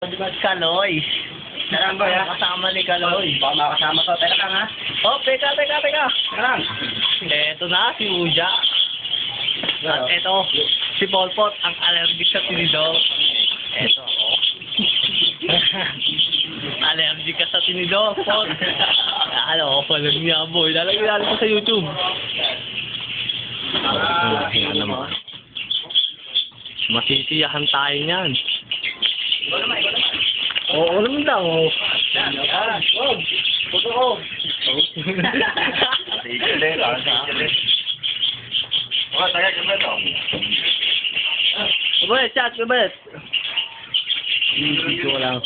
Kaloy. Saan ba yan? Kasama ni Kaloy. Baka makasama ko. Teka lang ha. Oh, teka, teka, teka. Lang. Eto na, si Uja. At eto, si Polpot, ang allergic sa tinidor. Eto ako. allergic ka sa tinidor, Pot. ano, palag niya, boy. Lalagyan natin ko sa YouTube. Masisiyahan tayo niyan. Oo naman daw. Yan, yan. Wag. Puto ko. Sige, sige. Sige. Oh, tayo ka to. Kabet, chat, kabet. Video ko lang.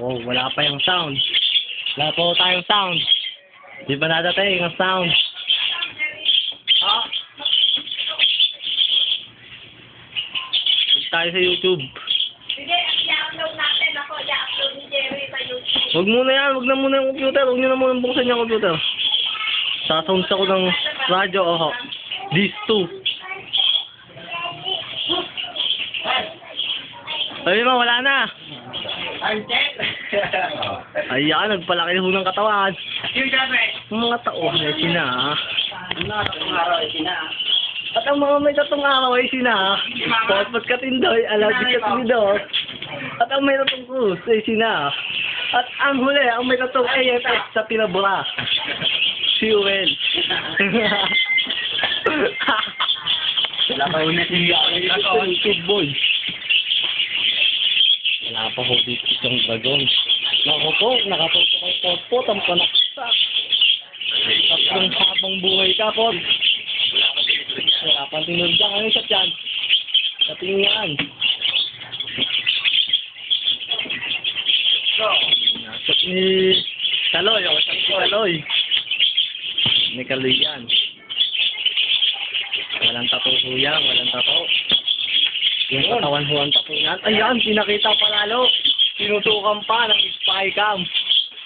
oh, wala pa yung sound. Wala pa tayong sound. Di ba nadating ang sound? Ha? Huwag tayo sa YouTube. Sige, i-upload natin ako. I-upload ni Jerry sa YouTube. Huwag muna yan, huwag na muna yung computer. Huwag nyo na muna buksan yung computer. Sasound ako ng radyo, oho. These two. Sabi mo, wala na. I'm dead. Ayan, nagpalaki na ho ng katawan. Yung sabi. Mga taon ay sina. Ang araw ay sina. At ang mga may tatong araw ay sina. Potpot katindoy, allergic ka tinidor. At ang may tatong krus ay sina. At ang huli, ang may tatong AFS sa pinabura. Si Uwen. Wala pa ulit yung Kid boy. Wala pa ho dito isang dragon. Naku po, nakatuto kay Potpot ang panaksak. Tatlong habang buhay ka, Pot. Wala pang tinulog dyan. Ano yung shot yan? Sa tingin Shot ni Kaloy. O, shot ni Kaloy. Ni Kaloy yan. Walang tato ho yan. Walang tato. Yung katawan ho ang tato yan. Ayan, pinakita pa lalo. Tinutukan pa ng spy cam.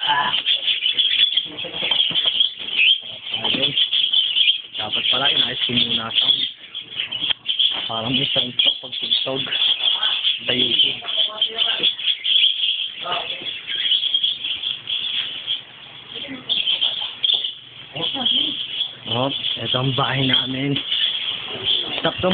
Ah. Ayun. Dapat pala inayos ko muna sound. Parang may sound to pag tugtog. Sa YouTube. Oh, ito ang bahay namin. Stop